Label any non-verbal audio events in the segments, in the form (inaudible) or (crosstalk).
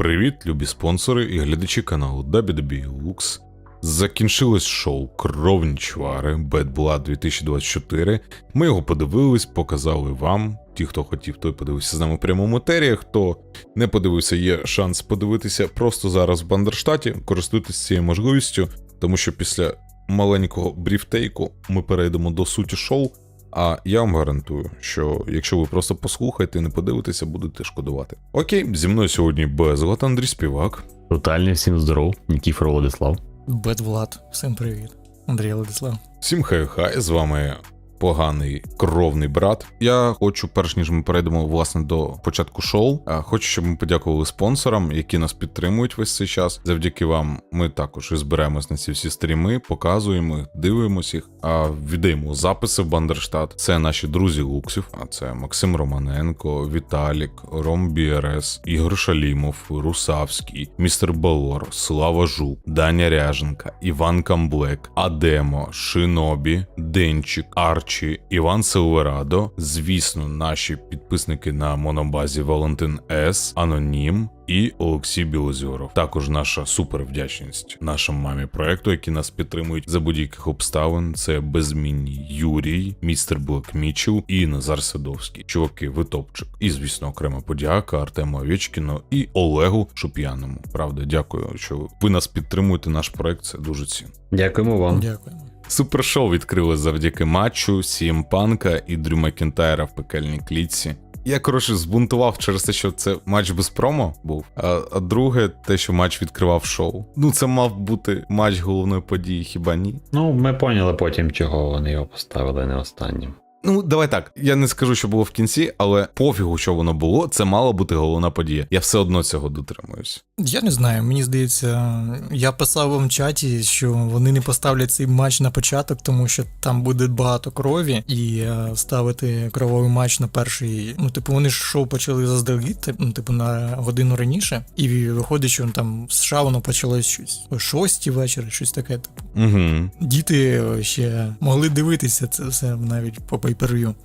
Привіт, любі спонсори і глядачі каналу WWE Lux. Закінчилось шоу Кровні чвари Bad Blood 2024. Ми його подивились, показали вам. Ті, хто хотів, той подивився з нами в прямому етері. Хто не подивився, є шанс подивитися просто зараз в Бандерштаті. Користуйтесь цією можливістю, тому що після маленького бріфтейку ми перейдемо до суті шоу. А я вам гарантую, що якщо ви просто послухаєте і не подивитеся, будете шкодувати. Окей, зі мною сьогодні безлад Андрій Співак. Тотальний, всім здоров, Нікіфор Владислав. Бед Влад, всім привіт. Андрій Владислав. Всім хай-хай, з вами поганий кровний брат. Я хочу, перш ніж ми перейдемо власне до початку шоу. Хочу, щоб ми подякували спонсорам, які нас підтримують весь цей час. Завдяки вам ми також і зберемось на ці всі стріми, показуємо їх, дивимося їх, а віддаємо записи в Бандерштат. Це наші друзі Луксів, а це Максим Романенко, Віталік, Ром Біерес, Ігор Шалімов, Русавський, Містер Балор, Слава Жук, Даня Ряженка, Іван Камблек, Адемо, Шинобі, Денчик, Арчі, Іван Силверадо, звісно, наші підписники на монобазі Валентин С, Анонім. І Олексій Білозоров. Також наша супер вдячність нашим мамі проекту, які нас підтримують за будь-яких обставин. Це безмінні Юрій, містер Блек Мічел і Назар Садовський. Чуваки, ви топчик. І звісно, окрема подяка Артему Овечкіну і Олегу Шуп'яному. Правда, дякую, що ви нас підтримуєте. Наш проект це дуже цінно. Дякуємо вам. Дякуємо. Супершоу відкрили завдяки матчу Сім Панка і Дрю Макінтайра в пекельній клітці. Я коротше збунтував через те, що це матч без промо був. А, а друге, те, що матч відкривав шоу. Ну, це мав бути матч головної події, хіба ні? Ну, ми поняли потім, чого вони його поставили не останнім. Ну, давай так. Я не скажу, що було в кінці, але пофігу, що воно було, це мала бути головна подія. Я все одно цього дотримуюсь. Я не знаю, мені здається, я писав вам в чаті, що вони не поставлять цей матч на початок, тому що там буде багато крові, і е, ставити крововий матч на перший. Ну, типу, вони ж шоу почали заздалегідь, ну, типу, на годину раніше, і виходить, що там в США воно почалось щось о шостій вечора, щось таке. Типу. Угу. Діти ще могли дивитися це все навіть по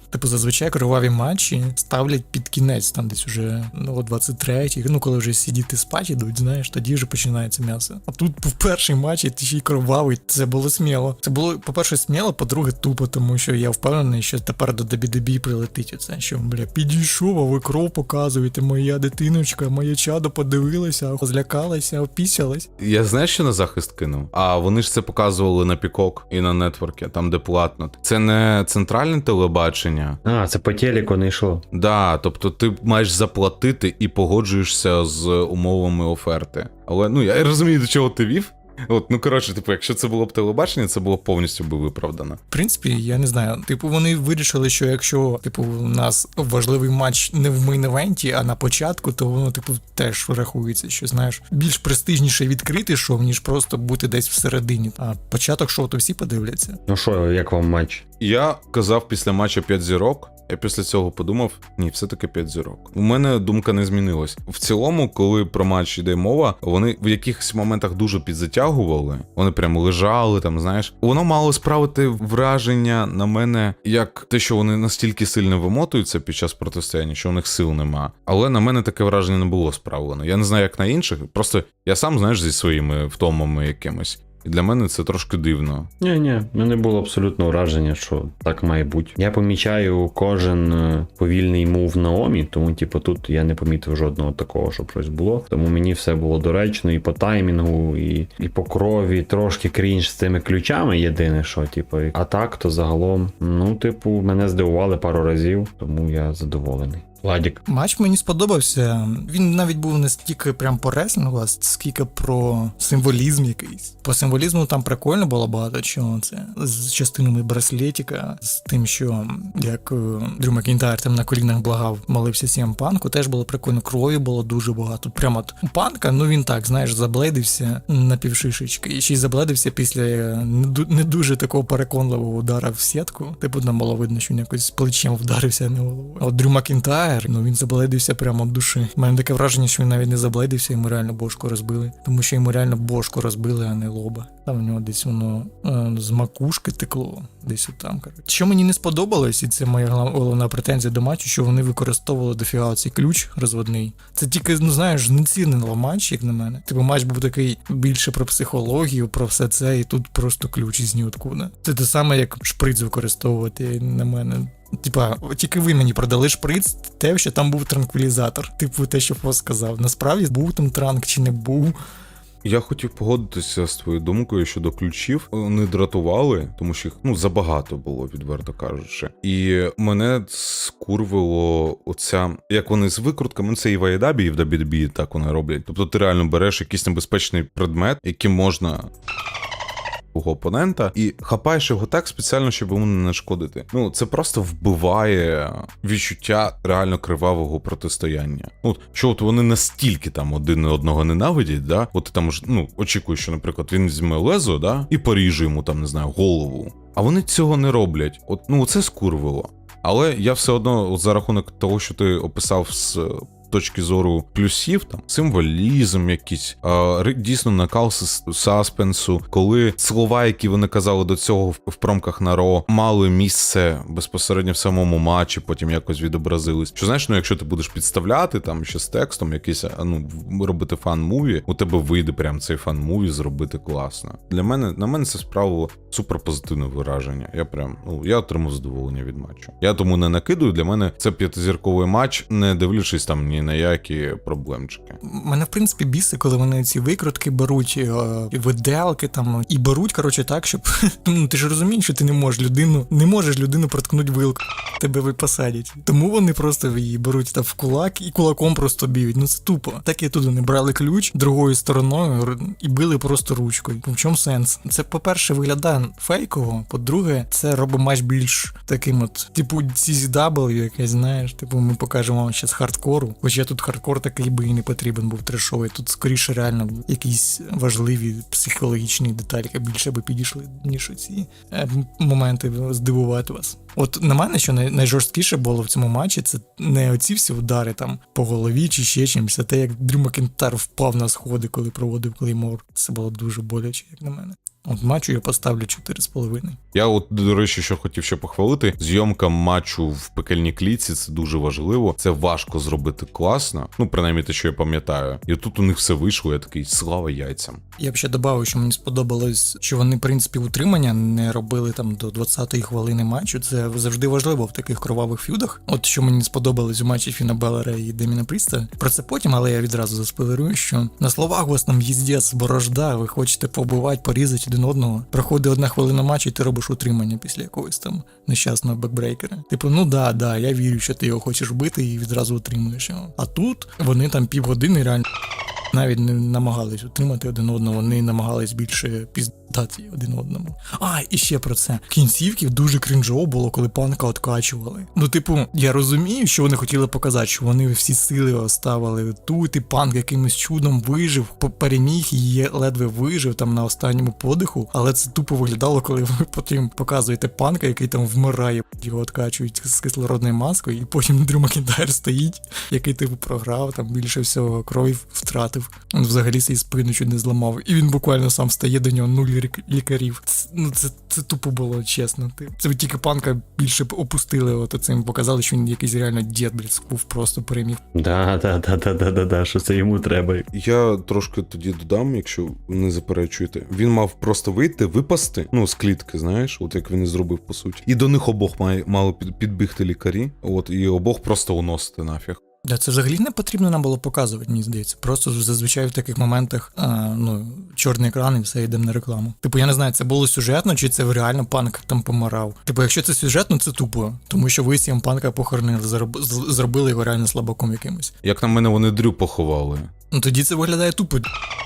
Типу, зазвичай кроваві матчі ставлять під кінець, там десь уже ну, о 23-й, ну коли вже всі діти спать ідуть, знаєш, тоді вже починається м'ясо. А тут в перший і ти ще й кровавий, це було сміло. Це було, по-перше, сміло, по-друге, тупо, тому що я впевнений, що тепер до WWE прилетить оце, що бля, підійшов, а ви кров показуєте, моя дитиночка, моє чадо подивилася, злякалася, опісялась. Я знаєш, що на захист кинув? А вони ж це показували на Пікок і на нетворкі, там де платно. Це не центральне телебачення. А, це по телеку не йшло. Да, тобто ти маєш заплатити і погоджуєшся з умовами оферти. Але ну я розумію, до чого ти вів. От, ну коротше, типу, якщо це було б телебачення, це було б повністю би виправдано. В принципі, я не знаю. Типу, вони вирішили, що якщо типу у нас важливий матч не в мейн-евенті, а на початку, то воно типу теж рахується, що знаєш, більш престижніше відкрити шоу, ніж просто бути десь всередині. А початок шоу то всі подивляться. Ну що, як вам матч? Я казав після матча 5 зірок. Я після цього подумав: ні, все-таки 5 зірок. У мене думка не змінилась. В цілому, коли про матч йде мова, вони в якихось моментах дуже підзатягували. Вони прямо лежали там, знаєш. Воно мало справити враження на мене, як те, що вони настільки сильно вимотуються під час протистояння, що у них сил нема. Але на мене таке враження не було справлено. Я не знаю, як на інших. Просто я сам знаєш зі своїми втомами якимось. І для мене це трошки дивно. Ні, ні, мене було абсолютно враження, що так має бути. Я помічаю кожен е, повільний мув Наомі, тому, типу, тут я не помітив жодного такого, щоб щось було. Тому мені все було доречно і по таймінгу, і, і по крові, трошки крінж з цими ключами. Єдине, що, типу, а так, то загалом, ну, типу, мене здивували пару разів, тому я задоволений. Владік. Матч мені сподобався. Він навіть був не стільки прям по реслінгу, а скільки про символізм якийсь. По символізму там прикольно було багато чого. Це з частинами браслетіка, з тим, що як е, Дрю Макінтайр там на колінах благав, молився сім панку, теж було прикольно. Крові було дуже багато. Прямо от панка, ну він так, знаєш, забледився на півшишечки. І ще й забледився після е, не дуже такого переконливого удара в сітку. Типу там було видно, що він якось плечем вдарився, а не головою. А от Дрю Макінтайр Макентайр, ну він заблейдився прямо від душі. У мене таке враження, що він навіть не заблейдився, йому реально бошку розбили. Тому що йому реально бошку розбили, а не лоба. Там у нього десь воно е, з макушки текло, десь отам. Коротше. Що мені не сподобалось, і це моя головна претензія до матчу, що вони використовували дофіга цей ключ розводний. Це тільки, ну знаєш, знецінило матч, як на мене. Типу матч був такий більше про психологію, про все це, і тут просто ключ із ніоткуда. Це те саме, як шприц використовувати на мене. Типа, тільки ви мені продали шприц, те, що там був транквілізатор. Типу, те, що Фос сказав. Насправді був там транк чи не був. Я хотів погодитися з твоєю думкою щодо ключів. Вони дратували, тому що їх ну забагато було, відверто кажучи. І мене скурвило оця, як вони з викрутками, ну, це і в AEW, і в WWE так вони роблять. Тобто ти реально береш якийсь небезпечний предмет, яким можна. Свого опонента і хапаєш його так спеціально, щоб йому не нашкодити. Ну це просто вбиває відчуття реально кривавого протистояння. От, що от вони настільки там один одного ненавидять, да? От ти там ну очікуєш, що, наприклад, він візьме лезо, да, і поріже йому там, не знаю, голову. А вони цього не роблять. От ну це скурвило. Але я все одно, за рахунок того, що ти описав з точки зору плюсів, там символізм, якийсь дійсно накал саспенсу, коли слова, які вони казали до цього в, промках на Ро, мали місце безпосередньо в самому матчі, потім якось відобразились. Що знаєш, ну якщо ти будеш підставляти там ще з текстом, якийсь ну робити фан-муві, у тебе вийде прям цей фан-муві зробити класно. Для мене на мене це справило супер позитивне вираження. Я прям ну я отримав задоволення від матчу. Я тому не накидую. Для мене це п'ятизірковий матч, не дивлячись там ні на які проблемчики. Мене в принципі біси, коли вони ці викрутки беруть, е, виделки там і беруть, коротше, так, щоб (laughs) ну ти ж розумієш, що ти не можеш людину, не можеш людину проткнути вилку, (laughs) тебе ви посадять. Тому вони просто її беруть там в кулак і кулаком просто б'ють. Ну це тупо. Так і тут вони брали ключ другою стороною і били просто ручкою. В чому сенс? Це, по-перше, виглядає фейково. По-друге, це робить матч більш таким, от, типу, CZW, якесь, знаєш, типу, ми покажемо вам зараз хардкору. Хоча тут хардкор такий би і не потрібен був трешовий. Тут скоріше реально якісь важливі психологічні детальки більше би підійшли, ніж ці моменти здивувати вас. От на мене, що найжорсткіше було в цьому матчі, це не оці всі удари там по голові чи ще чимось, а те, як Дрю Макентар впав на сходи, коли проводив клеймор. Це було дуже боляче, як на мене. От матчу я поставлю 4,5. Я, от, до речі, що хотів ще похвалити, зйомка матчу в пекельній клітці це дуже важливо. Це важко зробити класно. Ну, принаймні те, що я пам'ятаю. І тут у них все вийшло. Я такий слава яйцям. Я б ще додав, що мені сподобалось, що вони, в принципі, утримання не робили там до 20-ї хвилини матчу. Це завжди важливо в таких кровавих фюдах. От що мені сподобалось у матчі Фіна Беллера і Деміна Пріста. Про це потім, але я відразу заспойлерую, що на словах у вас там їздець, борожда, ви хочете побивати, порізати один одного. Проходить одна хвилина матчу, і ти робиш утримання після якогось там нещасного бекбрейкера. Типу, ну да, да, я вірю, що ти його хочеш бити і відразу утримуєш його. А тут вони там півгодини реально навіть не намагались утримати один одного, вони намагались більше піздати один одному. А, і ще про це. Кінцівки дуже крінжово було, коли панка откачували. Ну, типу, я розумію, що вони хотіли показати, що вони всі сили оставили тут, і панк якимось чудом вижив, переміг і ледве вижив там на останньому подиху, але це тупо виглядало, коли ви (laughs) потім показуєте панка, який там вмирає, його откачують з кислородною маскою, і потім Дрю стоїть, який типу програв, там більше всього крові втратив. Взагалі свій спину чуть не зламав. І він буквально сам стає до нього нуль лікарів. Це, ну це, це тупо було, чесно. Ти- Це тільки панка більше б опустили от цим, показали, що він якийсь реально дід, блядь, був просто переміг. Да, да, да, да, да, да, да, що це йому треба. Я трошки тоді додам, якщо не заперечуєте. Він мав просто вийти, випасти, ну з клітки, знаєш, от як він і зробив по суті. І до них обох має мало підбігти лікарі. От і обох просто уносити нафіг. Да, це взагалі не потрібно нам було показувати, мені здається. Просто зазвичай в таких моментах а, ну, чорний екран і все йдемо на рекламу. Типу, я не знаю, це було сюжетно, чи це реально панк там помирав. Типу, якщо це сюжетно, це тупо, тому що ви сім панка похоронили, зробили його реально слабаком якимось. Як на мене, вони дрю поховали. Ну тоді це виглядає тупо.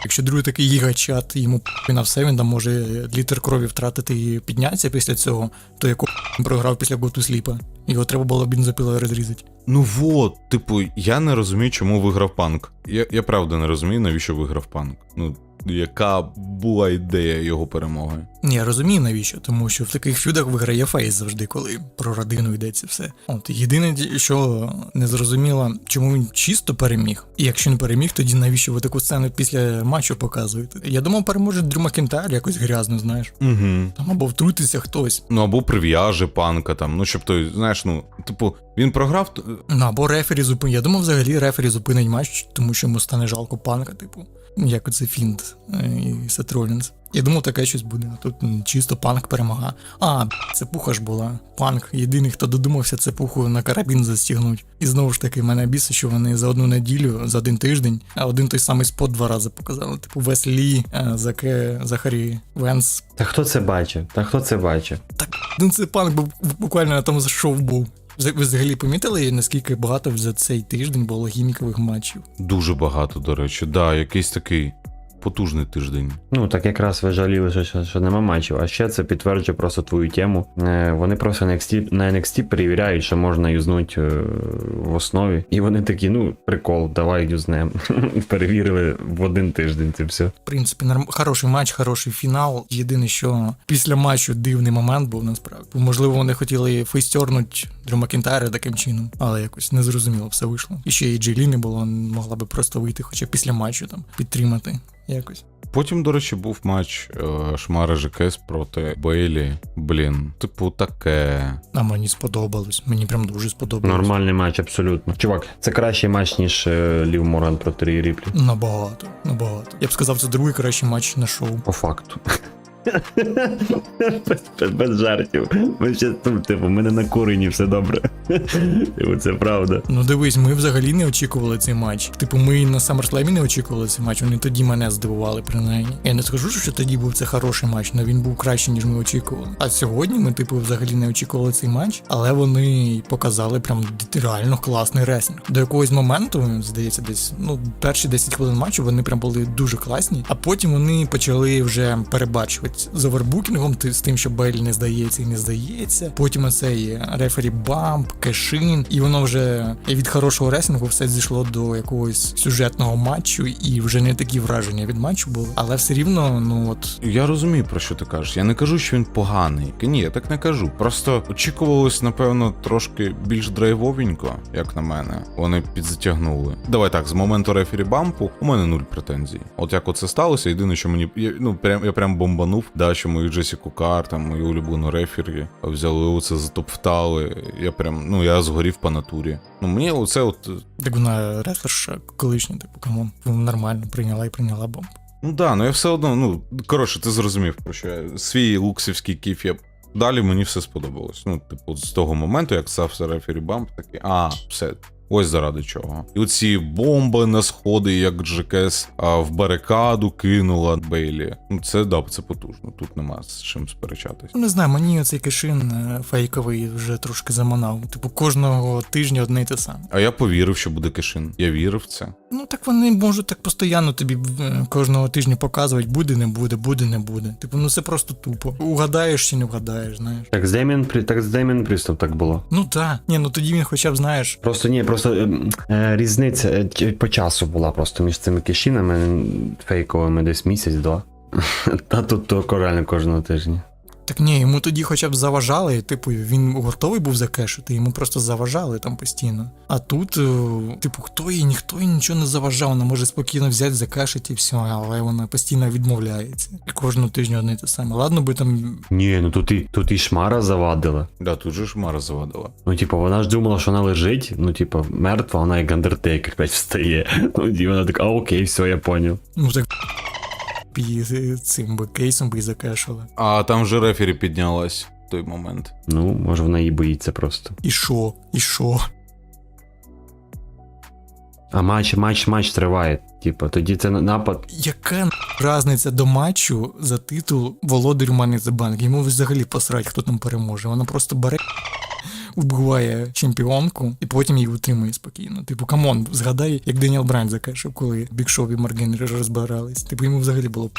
Якщо другий такий гігачат, йому на все, він там може літр крові втратити і піднятися після цього, то яку програв після Готу Сліпа. Його треба було бензопілою розрізати. Ну вот, типу, я не розумію, чому виграв панк. Я, я правда не розумію, навіщо виграв панк. Ну, яка була ідея його перемоги. Ні, я розумію навіщо, тому що в таких фюдах виграє фейс завжди, коли про родину йдеться все. От єдине, що не зрозуміло, чому він чисто переміг. І якщо не переміг, тоді навіщо ви таку сцену після матчу показуєте? Я думав, переможе Дрю Макінтайр якось грязно, знаєш. Угу. Там або втрутиться хтось. Ну або прив'яже панка там. Ну щоб той, знаєш, ну, типу, він програв. т- Ну або рефері зупинить. Я думав, взагалі рефері зупинить матч, тому що йому стане жалко панка, типу. Як оце Фінт е, і Сет Ролінс. Я думав, таке щось буде. А тут чисто панк перемога. А, це пуха ж була. Панк. Єдиний, хто додумався це пуху на карабін застігнуть. І знову ж таки, мене бісить, що вони за одну неділю, за один тиждень, а один той самий спот два рази показали. Типу Вес Лі, е, Заке, Захарі Венс. Та хто це бачив? Та хто це бачив? Так, ну це панк був буквально на тому шоу був. Ви взагалі помітили, наскільки багато за цей тиждень було гімікових матчів? Дуже багато, до речі. Да, якийсь такий потужний тиждень. Ну, так якраз ви жаліли, що, що, що нема матчів. А ще це підтверджує просто твою тему. Е, вони просто на NXT, на NXT перевіряють, що можна юзнути е, в основі. І вони такі, ну, прикол, давай юзнем. (laughs) Перевірили в один тиждень це все. В принципі, норм... хороший матч, хороший фінал. Єдине, що після матчу дивний момент був насправді. Можливо, вони хотіли фейстернуть Дрю Макінтайра таким чином, але якось незрозуміло все вийшло. І ще і Джейлі не було, могла би просто вийти, хоча після матчу там підтримати якось. Потім, до речі, був матч е, Шмара ЖКС проти Бейлі. Блін, типу, таке. А мені сподобалось. Мені прям дуже сподобалось. Нормальний матч, абсолютно. Чувак, це кращий матч, ніж е, Лів Моран проти Рі Ріплі. Набагато, набагато. Я б сказав, це другий кращий матч на шоу. По факту. Без, без, жартів. Ми ще тут, типу, ми не накурені, все добре. Типу, це правда. Ну дивись, ми взагалі не очікували цей матч. Типу, ми на SummerSlam не очікували цей матч. Вони тоді мене здивували, принаймні. Я не скажу, що тоді був це хороший матч, але він був кращий, ніж ми очікували. А сьогодні ми, типу, взагалі не очікували цей матч, але вони показали прям реально класний реслінг. До якогось моменту, здається, десь ну перші 10 хвилин матчу вони прям були дуже класні, а потім вони почали вже перебачувати з овербукінгом, з тим, що Бель не здається і не здається. Потім оцей рефері бамп, кешин, і воно вже від хорошого реслінгу все зійшло до якогось сюжетного матчу, і вже не такі враження від матчу були. Але все рівно, ну от Я розумію, про що ти кажеш. Я не кажу, що він поганий. Ні, я так не кажу. Просто очікувалось, напевно, трошки більш драйвовенько, як на мене. Вони підзатягнули. Давай так, з моменту рефері бампу у мене нуль претензій. От як оце сталося, єдине, що мені ну прям я прям бомбанув, да, що мою Джесіку Кар, там мою улюблену рефері взяли оце затоптали. Я прям, ну я згорів по натурі. Ну мені оце от так вона реслерша колишня, типу, камон, нормально прийняла і прийняла бомб. Ну да, ну я все одно, ну коротше, ти зрозумів, про що я свій луксівський кіф я. Далі мені все сподобалось. Ну, типу, з того моменту, як стався рефері бамп, такий, а, все. Ось заради чого. І оці бомби на сходи, як Джекес в барикаду кинула Бейлі. Ну, це да, це потужно. Тут нема з чим сперечатись. Ну, не знаю, мені оцей кишин е, фейковий вже трошки заманав. Типу, кожного тижня одне й те саме. А я повірив, що буде кишин. Я вірив в це. Ну так вони можуть так постійно тобі е, кожного тижня показувати, буде, не буде, буде, не буде. Типу, ну це просто тупо. Угадаєш чи не вгадаєш, знаєш. Так з Демін, так з Демін Пристав так було. Ну так. Ні, ну тоді він хоча б знаєш. Просто ні, просто ем, е, різниця е, по часу була просто між цими кишінами фейковими десь місяць-два. (laughs) Та тут то реально кожного тижня. Так ні, йому тоді хоча б заважали, типу, він готовий був закешити, йому просто заважали там постійно. А тут, е, типу, хто їй, ніхто їй нічого не заважав, вона може спокійно взяти, закешити і все, але вона постійно відмовляється. І кожного тижня одне й те саме. Ладно би там Ні, ну тут і тут і шмара завадила. Да, тут же ж Мара завадила. Ну, типу, вона ж думала, що вона лежить, ну, типу, мертва, вона як Андертейкер опять встає. (laughs) Ну, і вона така, а окей, все, я поняв. Ну так і цим би кейсом би і закешили. А там же рефері піднялась в той момент. Ну, може вона її боїться просто. І що? І що? А матч, матч, матч триває. Типу, тоді це напад. Яка разниця до матчу за титул володарю Bank? Йому взагалі посрать, хто там переможе. Вона просто бере, убиває чемпіонку і потім її утримує спокійно. Типу, камон, згадай, як Деніел Брайан закешив, коли Бік Шоу і Марген розбирались. Типу, йому взагалі було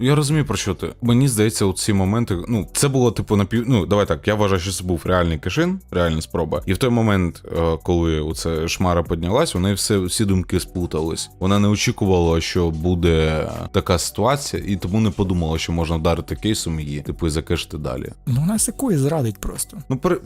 Я розумію про що ти. Мені здається, у ці моменти, ну, це було типу напів. Ну, давай так, я вважаю, що це був реальний кишин, реальна спроба. І в той момент, е, коли оце шмара піднялась, вони все всі думки сплутались. Вона не очікувала, що буде така ситуація, і тому не подумала, що можна вдарити кейсом її, типу, і закешити далі. Ну, вона секує зрадить просто. Ну, пере-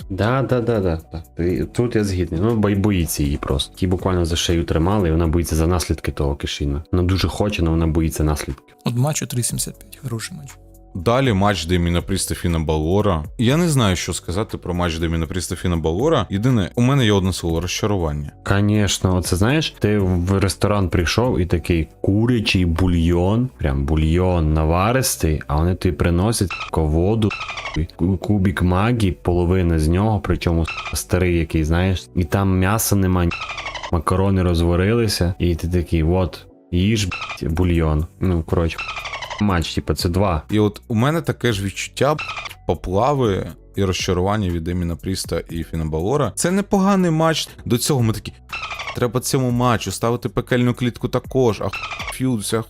перелякалась. Да, да, да, да. да. Тут я згідний. Ну, боїться її просто. Ті буквально за шею тримали, і вона боїться за наслідки того кишіна. Вона дуже хоче, але вона боїться наслідків. От матчу 3.75, хороший матч. Далі матч Деміна Пристафіна Балора. Я не знаю, що сказати про матч Деміна Пристафіна Балора. Єдине, у мене є одне слово розчарування. Звісно, оце знаєш, ти в ресторан прийшов і такий курячий бульйон, прям бульйон наваристий, а вони тобі приносять воду, кубік магії, половина з нього, причому старий який, знаєш, і там м'яса нема, ні, макарони розварилися, і ти такий, от, їж бульйон. Ну, коротше, матч, типу, це два. І от у мене таке ж відчуття поплави і розчарування від Еміна Пріста і Фіна Балора. Це непоганий матч. До цього ми такі. Треба цьому матчу ставити пекельну клітку також, а ф'юд, вся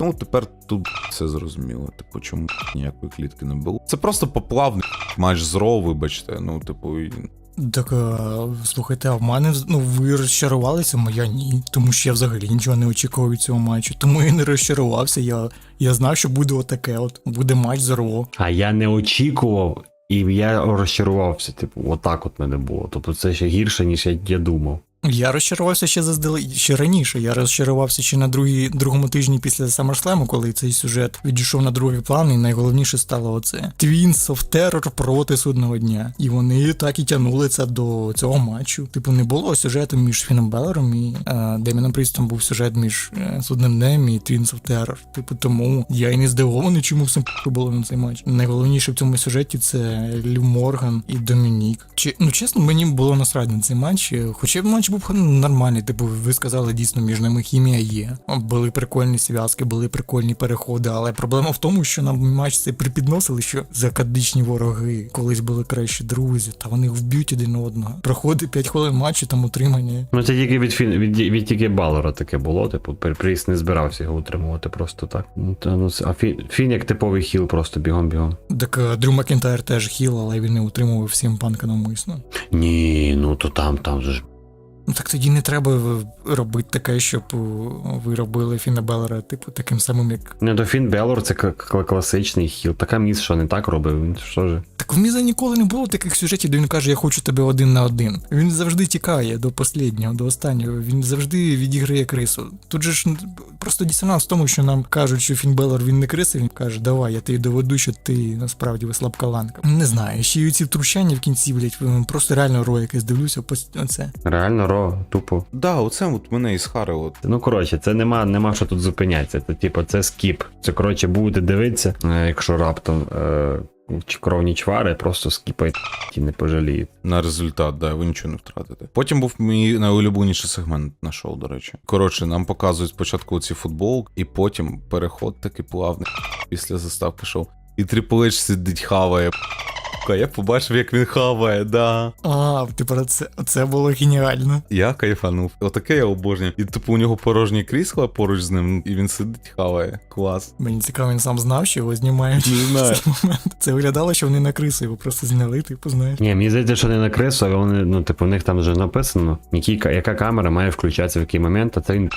Ну, тепер тут все зрозуміло. Типу, чому ніякої клітки не було. Це просто поплавний матч з Ро, вибачте. Ну, типу, Так, а, слухайте, а в мене ну, ви розчарувалися, моя ні. Тому що я взагалі нічого не очікував від цього матчу. Тому я не розчарувався. Я, я знав, що буде отаке. От буде матч з Ро. А я не очікував, і я розчарувався. Типу, отак от мене було. Тобто це ще гірше, ніж я, я думав. Я розчарувався ще заздалегідь ще раніше. Я розчарувався ще на другій, другому тижні після SummerSlam, коли цей сюжет відійшов на другий план, і найголовніше стало оце Twins of Terror проти судного дня. І вони так і тягнули це до цього матчу. Типу, не було сюжету між Фіном Беллером і е, Деміном Прістом був сюжет між е, судним днем і Twins of Terror. Типу, тому я і не здивований, чому похуй було на цей матч. Найголовніше в цьому сюжеті це Лю Морган і Домінік. Чи ну чесно, мені було насправді на цей матч. е, Хоча б матч був нормальний. Типу, ви сказали, дійсно між ними хімія є. Були прикольні зв'язки, були прикольні переходи. Але проблема в тому, що нам матч цей припідносили, що закадичні вороги колись були кращі друзі, та вони вб'ють один одного. Проходить 5 хвилин матчу, там утримання. Ну, це тільки від фін від, від тільки Балора таке було. Типу, Пр- Пріс не збирався його утримувати просто так. Ну, та, ну, а фін, фін як типовий хіл, просто бігом-бігом. Так е, Дрю Макінтайр теж хіл, але він не утримував всім панка навмисно. Ні, ну то там, там же ж. Ну так тоді не треба робити таке, щоб е, ви робили Фіна Беллера, типу, таким самим, як. Не до Фін Белор це класичний хіл. Така міс, що не так робив. Він що ж? Так в Міза ніколи не було таких сюжетів, де він каже, я хочу тебе один на один. Він завжди тікає до останнього, до останнього. Він завжди відіграє крису. Тут же ж просто дисонанс в тому, що нам кажуть, що Фін Беллер він не криса, він каже, давай, я тобі доведу, що ти насправді слабка ланка. Не знаю, ще й ці втручання в кінці, блять, просто реально ро якесь дивлюся, постійно це. Реально ро, тупо. Да, оце от мене і схарило. Ну коротше, це нема, нема що тут зупинятися. Це типу, це скіп. Це коротше будете дивитися, е, якщо раптом е, чи кровні чвари, просто скіпайте і не пожалієте. На результат, да, ви нічого не втратите. Потім був мій найулюбленіший сегмент на шоу, до речі. Коротше, нам показують спочатку ці футбол, і потім переход такий плавний після заставки шоу. І Трипл H сидить хаває. Я побачив, як він хаває, да. А, ти про це це було геніально. Я кайфанув. Отаке я обожнюю. І типу у нього порожнє крісло поруч з ним, і він сидить, хаває. Клас. Мені цікаво, він сам знав, що його знімають. Не знаю. Це виглядало, що вони на крису його просто зняли, типу, знаєш. Ні, мені здається, що не на крису, але вони, ну, типу, в них там вже написано, які, яка камера має включатися в який момент, а це він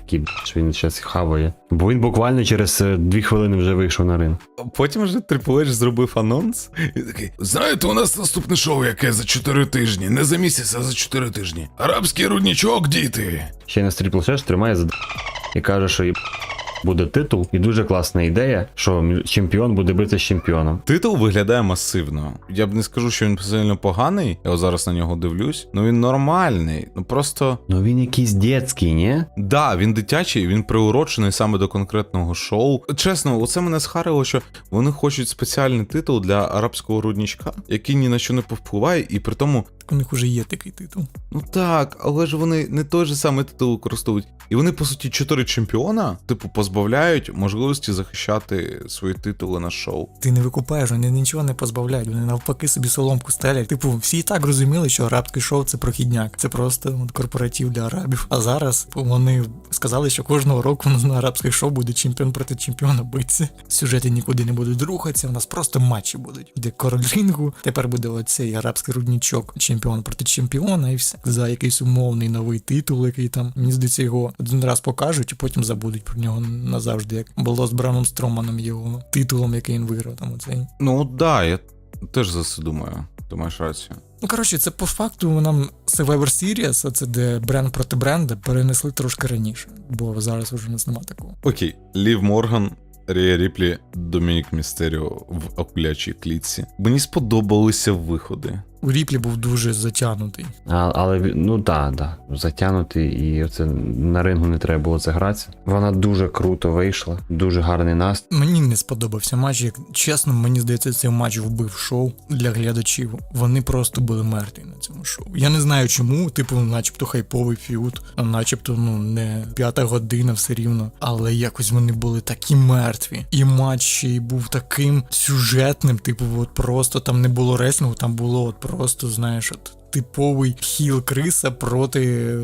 такий, що він зараз хаває. Бо він буквально через е, дві хвилини вже вийшов на ринок. Потім вже Triple H зробив анонс. І такий: Знаєте, у нас наступне шоу, яке за 4 тижні. Не за місяць, а за 4 тижні. Арабський руднічок, діти. Ще й на H тримає за і каже, що «Єб- буде титул, і дуже класна ідея, що чемпіон буде битися з чемпіоном. Титул виглядає масивно. Я б не скажу, що він сильно поганий. Я зараз на нього дивлюсь. Ну він нормальний. Ну просто Ну він якийсь дітський, ні? да, він дитячий, він приурочений саме до конкретного шоу. Чесно, оце мене схарило, що вони хочуть спеціальний титул для арабського руднічка, який ні на що не повпливає, і при тому У них уже є такий титул. Ну так, але ж вони не той же самий титул використовують. І вони, по суті, чотири чемпіона, типу, позбавляють можливості захищати свої титули на шоу. Ти не викупаєш, вони нічого не позбавляють, вони навпаки собі соломку стелять. Типу, всі і так розуміли, що арабський шоу це прохідняк, це просто корпоратив для арабів. А зараз вони сказали, що кожного року на арабських шоу буде чемпіон проти чемпіона битися. Сюжети нікуди не будуть рухатися, у нас просто матчі будуть. Де король рингу, тепер буде оцей арабський руднічок, чемпіон проти чемпіона, і все за якийсь умовний новий титул, який там мені здається його один раз покажуть, і потім забудуть про нього назавжди, як було з Браном Строманом його титулом, який він виграв там оцей. Ну да, я теж за це думаю. Ти маєш рацію. Ну, коротше, це по факту нам Survivor Series, а це де бренд проти бренда, перенесли трошки раніше, бо зараз вже нас нема такого. Окей, Лів Морган, Рія Ріплі, Домінік Містеріо в окулячій клітці. Мені сподобалися виходи. У Ріплі був дуже затягнутий. А, але ну так, да, затягнутий, і оце на рингу не треба було це гратися. Вона дуже круто вийшла, дуже гарний настрій. Мені не сподобався матч. Як чесно, мені здається, цей матч вбив шоу для глядачів. Вони просто були мертві на цьому шоу. Я не знаю чому, типу, начебто хайповий фіут, а начебто ну не п'ята година все рівно. Але якось вони були такі мертві. І матч ще й був таким сюжетним, типу, от просто там не було реслінгу, там було от просто, знаєш, от. Типовий хіл Криса проти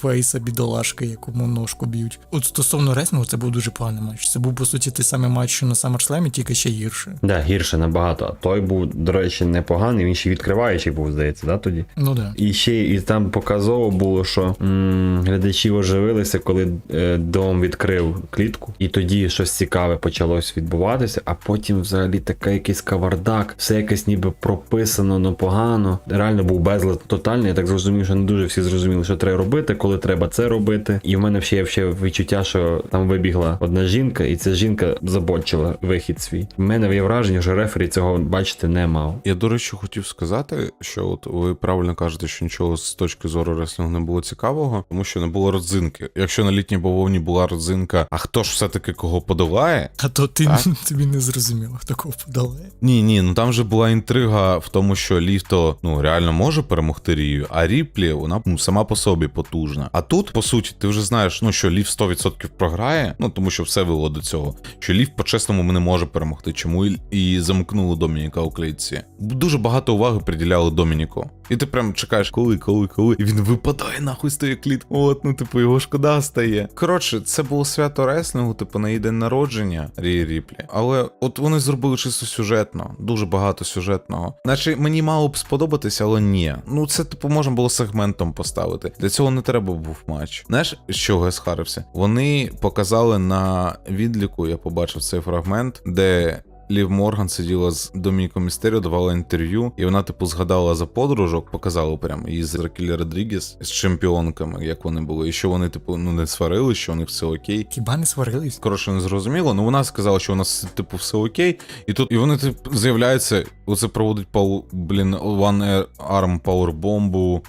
фейса бідолашки, якому ножку б'ють. От стосовно реслінгу, це був дуже поганий матч. Це був по суті той самий матч, що на SummerSlam, тільки ще гірше. Да, гірше набагато. А той був, до речі, непоганий, він ще відкриваючий був, здається, да, тоді. Ну да. І ще і там показово було, що м, глядачі оживилися, коли е, дом відкрив клітку, і тоді щось цікаве почалось відбуватися, а потім взагалі такий якийсь кавардак, все якось ніби прописано, но погано. Реально був безлад тотальний. Я так зрозумів, що не дуже всі зрозуміли, що треба робити, коли треба це робити. І в мене ще є ще відчуття, що там вибігла одна жінка, і ця жінка забочила вихід свій. В мене є враження, що рефері цього бачити не мав. Я, до речі, хотів сказати, що от ви правильно кажете, що нічого з точки зору реслінгу не було цікавого, тому що не було родзинки. Якщо на літній бавовні була родзинка, а хто ж все-таки кого подолає? А то ти Так. (laughs) тобі не зрозуміло, хто кого подолає. Ні, ні, ну там же була інтрига в тому, що Ліфто ну реально може перемогти Рію, а Ріплі вона ну, сама по собі потужна. А тут, по суті, ти вже знаєш, ну що Лів 100% програє, ну тому що все вело до цього. Що Лів по-чесному не може перемогти. Чому і, замкнули Домініка у клітці. Дуже багато уваги приділяли Домініку. І ти прям чекаєш, коли, коли, коли. І він випадає нахуй з тої клітки. От, ну типу, його шкода стає. Коротше, це було свято реслінгу, типу, на її день народження Рії Ріплі. Але от вони зробили чисто сюжетно, дуже багато сюжетного. Наче мені мало б сподобатися, але ні. Ну це типу можна було сегментом поставити. Для цього не треба був матч. Знаєш, з чого я схарився? Вони показали на відліку, я побачив цей фрагмент, де. Лів Морган сиділа з Домініком Містеріо, давала інтерв'ю, і вона, типу, згадала за подружок, показала прям її з Ракілі Родрігес з чемпіонками, як вони були, і що вони, типу, ну не сварили, що у них все окей. Хіба не сварились? Коротше, не зрозуміло, ну вона сказала, що у нас, типу, все окей. І тут і вони типу, з'являються, оце проводить пау, блін, One Arm Power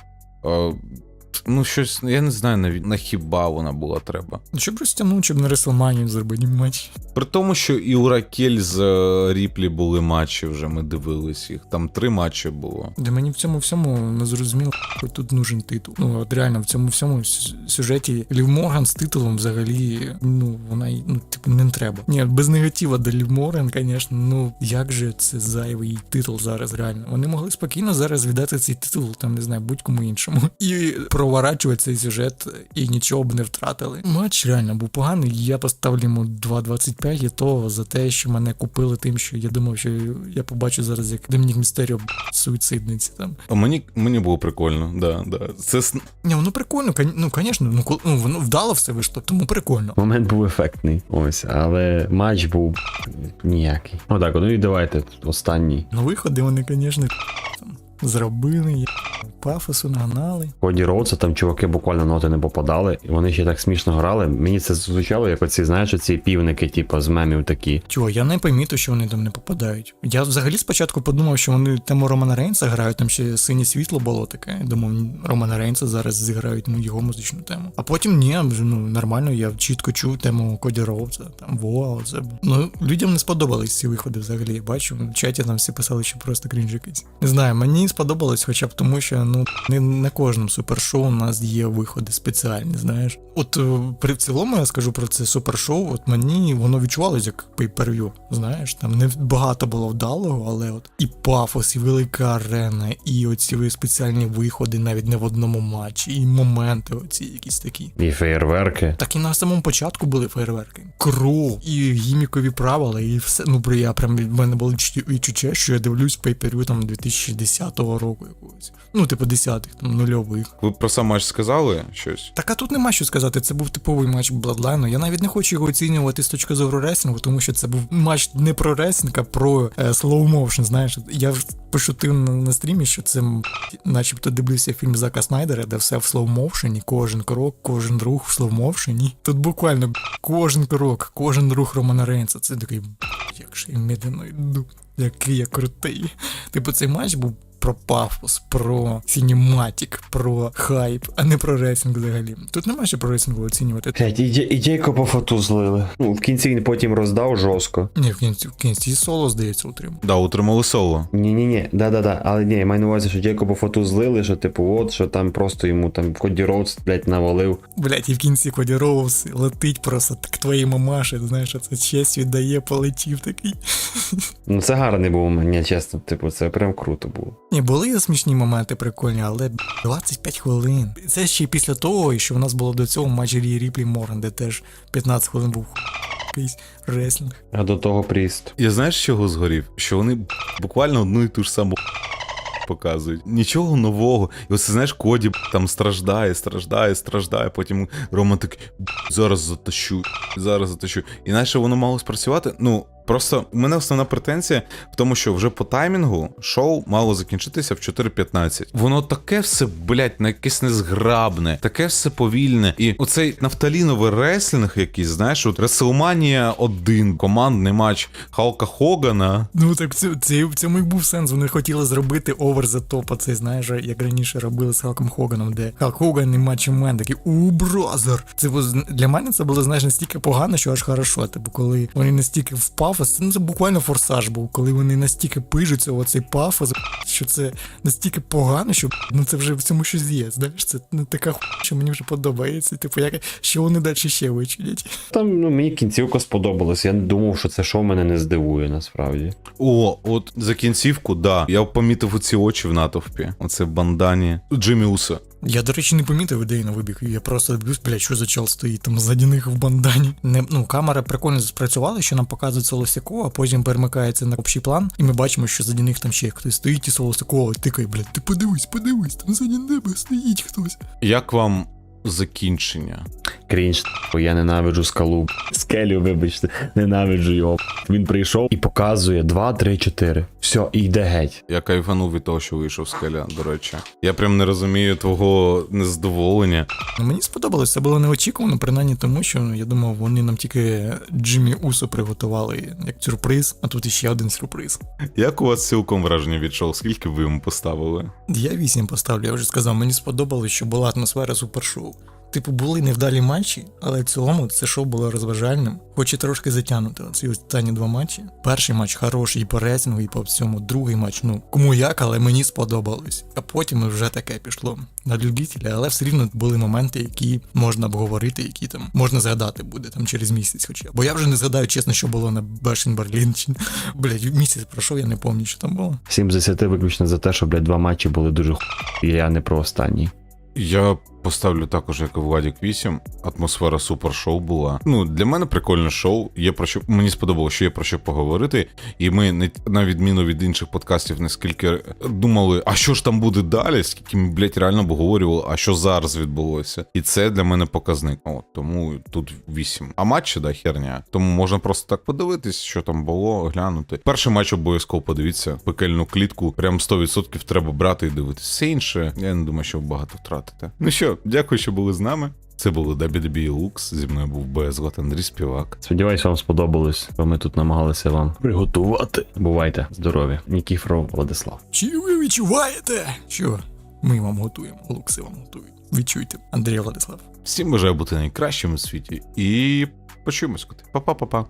Е, ну, щось, я не знаю навіть на хіба вона була треба. Ну, Щоб розтягнути, щоб на Реслманію зробити матч. При тому, що і у Ракель з е, Ріплі були матчі вже, ми дивились їх. Там три матчі було. Де мені в цьому всьому не зрозуміло, хоч тут нужен титул. Ну от реально в цьому всьому сюжеті Лів Морган з титулом взагалі, ну вона й, ну типу не треба. Ні, без негатива до Лів Морган, звісно, ну як же це зайвий титул зараз реально. Вони могли спокійно зараз віддати цей титул, там не знаю, будь-кому іншому. І проворачувати цей сюжет і нічого б не втратили. Матч реально був поганий. Я поставлю йому 2.25 і то за те, що мене купили тим, що я думав, що я побачу зараз, як Домінік Містеріо суїцидниці там. А мені, мені було прикольно, да, да. Це Ні, воно прикольно, ну, звісно, ну, ну, воно вдало все вийшло, тому прикольно. Момент був ефектний, ось, але матч був ніякий. Отак, ну і давайте останній. Ну, виходи вони, звісно, зробили, я пафосу нагнали. Коді Роудса там чуваки буквально ноти не попадали, і вони ще так смішно грали. Мені це звучало, як оці, знаєш, оці півники, типу, з мемів такі. Чого, я не помітив, що вони там не попадають. Я взагалі спочатку подумав, що вони тему Романа Рейнса грають, там ще синє світло було таке. Я думав, Романа Рейнса зараз зіграють ну, його музичну тему. А потім ні, ну нормально, я чітко чув тему Коді Роудса, там Воа, це. Ну, людям не сподобались ці виходи взагалі. Я бачу, в чаті там всі писали, що просто крінж якийсь. Не знаю, мені сподобалось, хоча б тому, що ну не на кожному супершоу у нас є виходи спеціальні, знаєш. От е, при в цілому я скажу про це супершоу, от мені воно відчувалось як pay-per-view, знаєш, там не багато було вдалого, але от і пафос, і велика арена, і оці спеціальні виходи навіть не в одному матчі, і моменти оці якісь такі. І феєрверки. Так і на самому початку були фейерверки. Кров, і гімікові правила, і все. Ну, я прям в мене було відчуття- що я дивлюсь пейперю там 2010 року якогось. Ну, типу, десятих, там нульових. Ви про сам матч сказали щось? Так а тут нема що сказати. Це був типовий матч Бладлайну. Я навіть не хочу його оцінювати з точки зору реслінгу, тому що це був матч не про реслінг, а про е, Знаєш, я ж пошутив на, на стрімі, що це начебто дивлюся фільм Зака Снайдера, де все в motion, кожен крок, кожен рух в motion. Тут буквально кожен крок, кожен рух Романа Рейнса. Це такий, як же я медленно йду, який я крутий. Типу, цей матч був. Про пафос, про сінематік, про хайп, а не про рейсинг взагалі. Тут нема що про рейсинг оцінювати. Блять, і, і Джейкоба фоту злили. Ну, в кінці він потім роздав жорстко. Ні, в кінці, в кінці соло, здається, утримав. Да, утримали соло. Ні, ні, ні, да, да, да. Але ні, я маю на увазі, що Джейкоба фоту злили, що типу, от, що там просто йому там Коді Роудс, блять, навалив. Блять, і в кінці Коді Роуз летить просто так твоїй мамаші, знаєш, це честь віддає, полетів такий. (laughs) Ну це гарний був момент, ні, чесно, типу, це прям круто було. Ні, були смішні моменти прикольні, але 25 хвилин. Це ще й після того, що в нас було до цього матч Рі Ріплі Морган, де теж 15 хвилин був якийсь реслінг. А до того пріст. Я знаєш, чого згорів? Що вони буквально одну і ту ж саму показують. Нічого нового. І оце знаєш, Коді там страждає, страждає, страждає. Потім Рома такий зараз затащу, зараз затащу. І наче воно мало спрацювати. Ну. Просто у мене основна претензія в тому, що вже по таймінгу шоу мало закінчитися в 4.15. Воно таке все, блять, на якесь незграбне, таке все повільне. І оцей нафталіновий реслінг, якийсь, знаєш, от WrestleMania 1, командний матч Халка Хогана. Ну так це, це, в цьому і був сенс. Вони хотіли зробити овер за топа. Це знаєш, як раніше робили з Халком Хоганом, де Халк Хоган і матчі мен такий у бразер. Це для мене це було знаєш настільки погано, що аж хорошо. Типу, коли вони настільки в пафос, це, ну, це буквально форсаж був, коли вони настільки пижуться в оцей пафос, що це настільки погано, що ну це вже в цьому щось є. Знаєш, це ну, така ху, що мені вже подобається. Типу, як що вони далі ще вичинять. Там ну, мені кінцівка сподобалась. Я не думав, що це шоу мене не здивує насправді. О, от за кінцівку, да. Я помітив оці очі в натовпі. Оце в бандані. Джиммі Усо. Я, до речі, не помітив ідеї на вибіг. Я просто дивлюсь, бля, що за чел стоїть там ззаді них в бандані. Не, ну, камера прикольно спрацювала, що нам показує солосяко, а потім перемикається на общий план, і ми бачимо, що ззаді них там ще хтось стоїть і Солосякова тикає, блядь, ти подивись, подивись, там ззаді небе стоїть хтось. Як вам закінчення? Крінж, бо я ненавиджу скалу. Скелю, вибачте, ненавиджу його. Він прийшов і показує 2, 3, 4. Все, і йде геть. Я кайфанув від того, що вийшов скеля, до речі. Я прям не розумію твого незадоволення. Ну, мені сподобалось, це було неочікувано, принаймні тому, що ну, я думав, вони нам тільки Джиммі Усо приготували як сюрприз, а тут іще один сюрприз. Як у вас цілком враження від шоу? Скільки ви йому поставили? Я вісім поставлю, я вже сказав, мені сподобалось, що була атмосфера супершоу. Типу, були невдалі матчі, але в цілому це шоу було розважальним, хоч і трошки затягнуто. Ці останні два матчі. Перший матч хороший і по рейтингу, і по всьому. Другий матч, ну кому як, але мені сподобалось. А потім вже таке пішло на любителя, але все рівно були моменти, які можна обговорити, які там можна згадати буде там через місяць, хоча. Бо я вже не згадаю чесно, що було на Бешен Берлін. Чи... (laughs) Блять, місяць пройшов, я не пам'ятаю, що там було. 7 з 10 виключно за те, що, блядь, два матчі були дуже ху... і я не про останній. Я поставлю також, як і Владік 8. Атмосфера супер шоу була. Ну, для мене прикольне шоу. Є про що мені сподобалося, що є про що поговорити. І ми не на відміну від інших подкастів, наскільки думали, а що ж там буде далі, скільки ми, блядь, реально обговорювали, а що зараз відбулося. І це для мене показник. От тому тут 8. А матчі, да, херня. Тому можна просто так подивитись, що там було, глянути. Перший матч обов'язково подивіться. Пекельну клітку. Прям 100% треба брати і дивитись. Все інше, я не думаю, що багато втратите. Ну що, дякую, що були з нами. Це були WWE Lux, Зі мною був Безлот Андрій Співак. Сподіваюсь, вам сподобалось, бо ми тут намагалися вам приготувати. Бувайте здорові. Нікіфоров Владислав. Чи ви відчуваєте? Що ми вам готуємо, лукси вам готують. Відчуйте, Андрій Владислав. Всім бажаю бути найкращим у світі і почуємось, коти. Па-па-па-па.